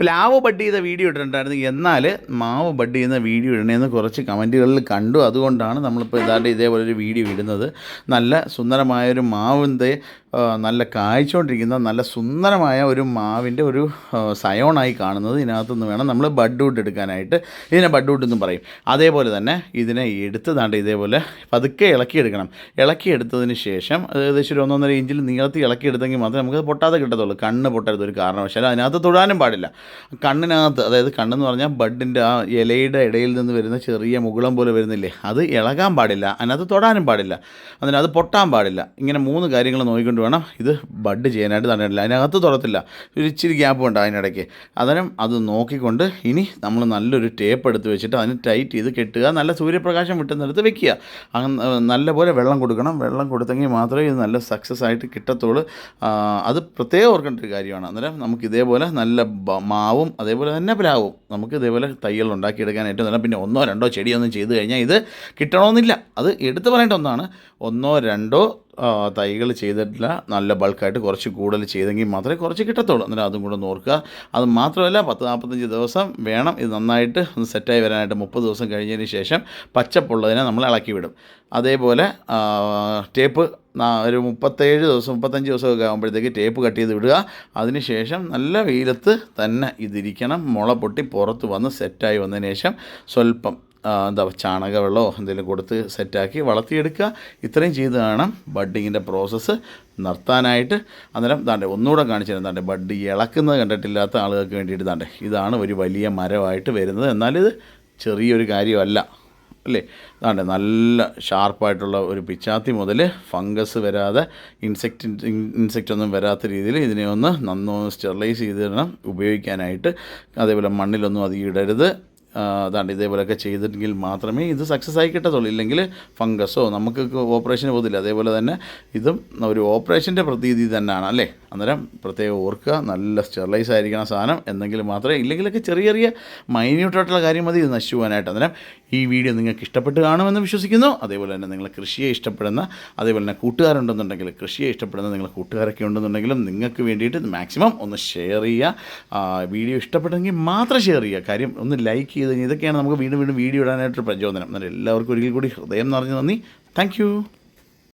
പ്ലാവ് ബഡ് ചെയ്ത വീഡിയോ ഇട്ടിട്ടുണ്ടായിരുന്നു. എന്നാൽ മാവ് ബഡ് ചെയ്യുന്ന വീഡിയോ ഇടണേന്ന് കുറച്ച് കമന്റുകളിൽ കണ്ടു. അതുകൊണ്ടാണ് നമ്മളിപ്പോൾ ഇതാണ്ട് ഇതേപോലെ ഒരു വീഡിയോ ഇടുന്നത്. നല്ല സുന്ദരമായൊരു മാവിന്റെ നല്ല കായ്ച്ചുകൊണ്ടിരിക്കുന്ന നല്ല സുന്ദരമായ ഒരു മാവിന്റെ ഒരു സയോണായി കാണുന്നത് ഇതിനകത്തുനിന്ന് വേണം നമ്മൾ ബഡ് വുഡ് എടുക്കാനായിട്ട്. ഇതിനെ ബഡ് വുഡ് എന്നും പറയും. അതേപോലെ തന്നെ ഇതിനെ എടുത്ത് ദാണ്ട് ഇതേപോലെ പതുക്കെ ഇളക്കിയെടുക്കണം ഇളക്കിയെടുത്തതിന് ശേഷം ഏകദേശം ഒരു ഒന്നൊന്നര ഇഞ്ചിൽ നീളത്തിൽ ഇളക്കിയെടുത്തെങ്കിൽ മാത്രമേ നമുക്ക് പൊട്ടാതെ കിട്ടത്തുള്ളൂ. കണ്ണ് പൊട്ടരുത് ഒരു കാരണവശാലും അതിനകത്ത് തൊടാനും പാടില്ല. കണ്ണിനകത്ത് അതായത് കണ്ണെന്ന് പറഞ്ഞാൽ ബഡിന്റെ ആ ഇലയുടെ ഇടയിൽ നിന്ന് വരുന്ന ചെറിയ മുകുളം പോലെ വരുന്നില്ലേ അത് ഇളകാൻ പാടില്ല. അതിനകത്ത് തൊടാനും പാടില്ല. അതിനകത്ത് അത് പൊട്ടാൻ പാടില്ല. ഇങ്ങനെ മൂന്ന് കാര്യങ്ങൾ നോക്കിക്കൊണ്ട് വേണം ഇത് ബഡ് ചെയ്യാനായിട്ട് തന്നിട്ടില്ല അതിനകത്ത് തുറത്തില്ല. ഒരു ഇച്ചിരി ഗ്യാപ്പ് ഉണ്ട് അതിനിടയ്ക്ക്. അന്നേരം അത് നോക്കിക്കൊണ്ട് ഇനി നമ്മൾ നല്ലൊരു ടേപ്പ് എടുത്ത് വെച്ചിട്ട് അതിന് ടൈറ്റ് ചെയ്ത് കെട്ടുക. നല്ല സൂര്യപ്രകാശം വിട്ടുന്നിടത്ത് വെക്കുക. നല്ലപോലെ വെള്ളം കൊടുക്കണം. വെള്ളം കൊടുത്തെങ്കിൽ മാത്രമേ ഇത് നല്ല സക്സസ് ആയിട്ട് കിട്ടത്തുള്ളൂ. അത് പ്രത്യേകം ഓർക്കേണ്ട ഒരു കാര്യമാണ്. അന്നേരം നമുക്ക് ഇതേപോലെ നല്ല മാവും അതേപോലെ തന്നെ പ്ലാവും നമുക്ക് ഇതേപോലെ തയ്യൽ ഉണ്ടാക്കിയെടുക്കാൻ ഏറ്റവും നല്ല. പിന്നെ ഒന്നോ രണ്ടോ ചെടിയൊന്നും ചെയ്ത് കഴിഞ്ഞാൽ ഇത് കിട്ടണമെന്നില്ല. അത് എടുത്തു പറയേണ്ട ഒന്നാണ്. ഒന്നോ രണ്ടോ തൈകൾ ചെയ്തിട്ടില്ല. നല്ല ബൾക്കായിട്ട് കുറച്ച് കൂടുതൽ ചെയ്തെങ്കിൽ മാത്രമേ കുറച്ച് കിട്ടത്തുള്ളൂ. അന്നേരം അതും കൂടെ നോർക്കുക അത് മാത്രമല്ല പത്ത് നാൽപ്പത്തഞ്ച് ദിവസം വേണം. ഇത് നന്നായിട്ട് ഒന്ന് സെറ്റായി വരാനായിട്ട് മുപ്പത് ദിവസം കഴിഞ്ഞതിന് ശേഷം പച്ചപ്പുള്ളതിനെ നമ്മൾ ഇളക്കി വിടും. അതേപോലെ ടേപ്പ് ഒരു മുപ്പത്തേഴ് ദിവസം മുപ്പത്തഞ്ച് ദിവസമൊക്കെ ആകുമ്പോഴത്തേക്ക് ടേപ്പ് കട്ട് ചെയ്ത് വിടുക. അതിനുശേഷം നല്ല വെയിലത്ത് തന്നെ ഇതിരിക്കണം. മുള പൊട്ടി പുറത്ത് വന്ന് സെറ്റായി വന്നതിന് ശേഷം സ്വല്പം എന്താ ചാണകവെള്ളമോ എന്തെങ്കിലും കൊടുത്ത് സെറ്റാക്കി വളർത്തിയെടുക്കുക. ഇത്രയും ചെയ്ത് വേണം ബഡ്ഡിങ്ങിന്റെ പ്രോസസ്സ്. നിർത്താനായിട്ട് അന്നേരം താണ്ടെ ഒന്നുകൂടെ കാണിച്ചു തരാം താണ്ടെ ബഡ് ഇളക്കുന്നത് കണ്ടിട്ടില്ലാത്ത ആളുകൾക്ക് വേണ്ടിയിട്ട് താണ്ടെ ഇതാണ് ഒരു വലിയ മരമായിട്ട് വരുന്നത്. എന്നാലിത് ചെറിയൊരു കാര്യമല്ല അല്ലേ? അതാണ്ട് നല്ല ഷാർപ്പായിട്ടുള്ള ഒരു പിച്ചാത്തി മുതൽ ഫംഗസ് വരാതെ ഇൻസെക്റ്റ് ഇൻസെക്റ്റ് ഒന്നും വരാത്ത രീതിയിൽ ഇതിനെ ഒന്ന് നന്നൊന്ന് സ്റ്റെറിലൈസ് ചെയ്ത് തരണം ഉപയോഗിക്കാനായിട്ട് അതേപോലെ മണ്ണിലൊന്നും അധികം ഇടരുത്. അതാണ്ട് ഇതേപോലെയൊക്കെ ചെയ്തിട്ടെങ്കിൽ മാത്രമേ ഇത് സക്സസ് ആയി കിട്ടത്തുള്ളൂ ഇല്ലെങ്കിൽ ഫംഗസോ നമുക്ക് ഓപ്പറേഷൻ പോകത്തില്ല. അതേപോലെ തന്നെ ഇതും ഒരു ഓപ്പറേഷന്റെ പ്രതീതി തന്നെയാണ് അല്ലേ? അന്നേരം പ്രത്യേകം ഓർക്കുക നല്ല സ്റ്റെറിലൈസ് ആയിരിക്കണം സാധനം എന്തെങ്കിലും മാത്രമേ ഇല്ലെങ്കിലൊക്കെ ചെറിയ ചെറിയ മൈന്യൂട്ടായിട്ടുള്ള കാര്യം മതി ഇത് നശിച്ചു പോകാനായിട്ട് അന്നേരം ഈ വീഡിയോ നിങ്ങൾക്ക് ഇഷ്ടപ്പെട്ട് കാണുമെന്ന് വിശ്വസിക്കുന്നു. അതേപോലെ തന്നെ നിങ്ങൾ കൃഷിയെ ഇഷ്ടപ്പെടുന്ന അതേപോലെ തന്നെ കൂട്ടുകാരുണ്ടെന്നുണ്ടെങ്കിൽ കൃഷിയെ ഇഷ്ടപ്പെടുന്ന നിങ്ങളുടെ കൂട്ടുകാരൊക്കെ ഉണ്ടെന്നുണ്ടെങ്കിലും നിങ്ങൾക്ക് വേണ്ടിയിട്ട് മാക്സിമം ഒന്ന് ഷെയർ ചെയ്യുക. വീഡിയോ ഇഷ്ടപ്പെട്ടെങ്കിൽ മാത്രം ഷെയർ ചെയ്യുക. കാര്യം ഒന്ന് ലൈക്ക് കഴിഞ്ഞാൽ ഇതൊക്കെയാണ് നമുക്ക് വീണ്ടും വീണ്ടും വീഡിയോ ഇടാനായിട്ടൊരു പ്രചോദനം. എന്നാൽ എല്ലാവർക്കും ഒരിക്കൽ കൂടി ഹൃദയം നിറഞ്ഞു നന്ദി. താങ്ക്